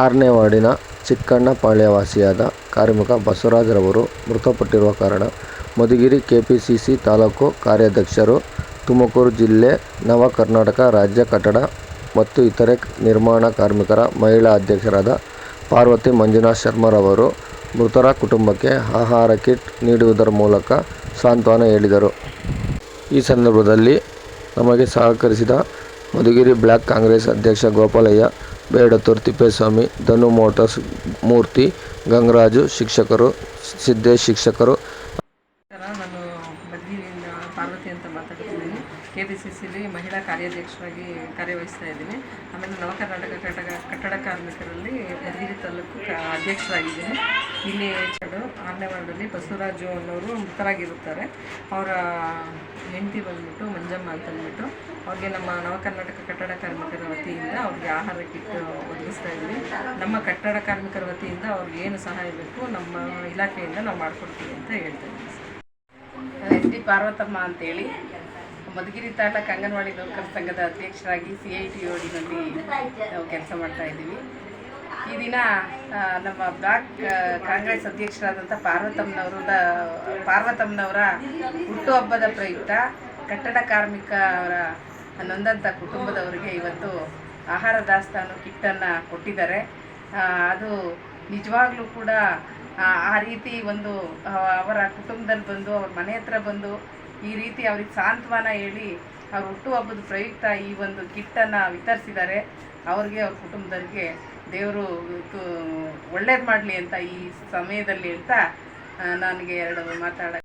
ಆರನೇ ವಾರ್ಡಿನ ಚಿಕ್ಕಣ್ಣಪಾಳ್ಯ ವಾಸಿಯಾದ ಕಾರ್ಮಿಕ ಬಸವರಾಜರವರು ಮೃತಪಟ್ಟಿರುವ ಕಾರಣ ಮಧುಗಿರಿ ಕೆಪಿಸಿಸಿ ತಾಲೂಕು ಕಾರ್ಯಾಧ್ಯಕ್ಷರು ತುಮಕೂರು ಜಿಲ್ಲೆ, ನವ ಕರ್ನಾಟಕ ರಾಜ್ಯ ಕಟ್ಟಡ ಮತ್ತು ಇತರೆ ನಿರ್ಮಾಣ ಕಾರ್ಮಿಕರ ಮಹಿಳಾ ಅಧ್ಯಕ್ಷರಾದ ಪಾರ್ವತಿ ಮಂಜುನಾಥ್ ಶರ್ಮರವರು ಮೃತರ ಕುಟುಂಬಕ್ಕೆ ಆಹಾರ ಕಿಟ್ ನೀಡುವುದರ ಮೂಲಕ ಸಾಂತ್ವನ ಹೇಳಿದರು. ಈ ಸಂದರ್ಭದಲ್ಲಿ ನಮಗೆ ಸಹಕರಿಸಿದ ಮಧುಗಿರಿ ಬ್ಲಾಕ್ ಕಾಂಗ್ರೆಸ್ ಅಧ್ಯಕ್ಷ ಗೋಪಾಲಯ್ಯ ಬೇಡತೂರು ತಿಪ್ಪೇಸ್ವಾಮಿ ಧನು ಮೋಟರ್ಸ್ ಮೂರ್ತಿ, ಗಂಗರಾಜು ಶಿಕ್ಷಕರು ಸಿದ್ದೇಶ್ ಶಿಕ್ಷಕರು. ನಾನು ಮದ್ಗಿರಿಯಿಂದ ಪಾರ್ವತಿ ಅಂತ ಮಾತಾಡ್ತಿದ್ದೀನಿ. ಕೆ ಪಿ ಸಿ ಸಿಲಿ ಮಹಿಳಾ ಕಾರ್ಯಾಧ್ಯಕ್ಷರಾಗಿ ಕಾರ್ಯವಹಿಸ್ತಾ ಇದ್ದೀನಿ. ಆಮೇಲೆ ನವ ಕರ್ನಾಟಕ ಕಟ್ಟಡ ಕಟ್ಟಡ ಕಾರ್ಮಿಕರಲ್ಲಿ ಮಧುಗಿರಿ ತಾಲೂಕು ಅಧ್ಯಕ್ಷರಾಗಿದ್ದೀನಿ. ಇಲ್ಲಿ ಆರನೇ ವಾರ್ಡಲ್ಲಿ ಬಸವರಾಜು ಅನ್ನೋರು ಮೃತರಾಗಿರುತ್ತಾರೆ. ಅವರ ಹೆಂಡತಿ ಬಂದ್ಬಿಟ್ಟು ಮಂಜಮ್ಮ ಅಂತಂದ್ಬಿಟ್ಟು ಅವ್ರಿಗೆ ನಮ್ಮ ನವ ಕರ್ನಾಟಕ ಕಟ್ಟಡ ಕಾರ್ಮಿಕರ ವತಿಯಿಂದ ಅವ್ರಿಗೆ ಆಹಾರ ಕಿಟ್ ಒದಗಿಸ್ತಾ ಇದ್ದೀವಿ. ನಮ್ಮ ಕಟ್ಟಡ ಕಾರ್ಮಿಕರ ವತಿಯಿಂದ ಅವ್ರಿಗೆ ಏನು ಸಹಾಯ ಬೇಕು ನಮ್ಮ ಇಲಾಖೆಯಿಂದ ನಾವು ಮಾಡಿಕೊಡ್ತೀವಿ ಅಂತ ಹೇಳ್ತಾ ಇದ್ದೀವಿ ಸರ್. ಎಸ್ ಡಿ ಪಾರ್ವತಮ್ಮ ಅಂತೇಳಿ. ಮಧುಗಿರಿ ತಾಲೂಕು ಅಂಗನವಾಡಿ ನೌಕರ ಸಂಘದ ಅಧ್ಯಕ್ಷರಾಗಿ ಸಿ ಐ ಟಿ ಓಡಿನಲ್ಲಿ ನಾವು ಕೆಲಸ ಮಾಡ್ತಾ ಇದ್ದೀವಿ. ಈ ದಿನ ನಮ್ಮ ಬ್ಲಾಕ್ ಕಾಂಗ್ರೆಸ್ ಅಧ್ಯಕ್ಷರಾದಂಥ ಪಾರ್ವತಮ್ಮನವರದ ಪಾರ್ವತಮ್ಮನವರ ಹುಟ್ಟುಹಬ್ಬದ ಪ್ರಯುಕ್ತ ಕಟ್ಟಡ ಕಾರ್ಮಿಕ ಅವರ ನೊಂದಂಥ ಕುಟುಂಬದವರಿಗೆ ಇವತ್ತು ಆಹಾರ ದಾಸ್ತಾನು ಕಿಟ್ಟನ್ನು ಕೊಟ್ಟಿದ್ದಾರೆ. ಅದು ನಿಜವಾಗ್ಲೂ ಕೂಡ, ಆ ರೀತಿ ಒಂದು ಅವರ ಕುಟುಂಬದಲ್ಲಿ ಬಂದು, ಅವ್ರ ಮನೆ ಹತ್ರ ಬಂದು ಈ ರೀತಿ ಅವ್ರಿಗೆ ಸಾಂತ್ವನ ಹೇಳಿ ಅವ್ರ ಹುಟ್ಟುಹಬ್ಬದ ಪ್ರಯುಕ್ತ ಈ ಒಂದು ಕಿಟ್ಟನ್ನು ವಿತರಿಸಿದ್ದಾರೆ. ಅವ್ರಿಗೆ ಅವ್ರ ಕುಟುಂಬದವ್ರಿಗೆ ದೇವರು ಒಳ್ಳೇದು ಮಾಡಲಿ ಅಂತ ಈ ಸಮಯದಲ್ಲಿ ಅಂತ ನನಗೆ ಎರಡು ಮಾತಾಡ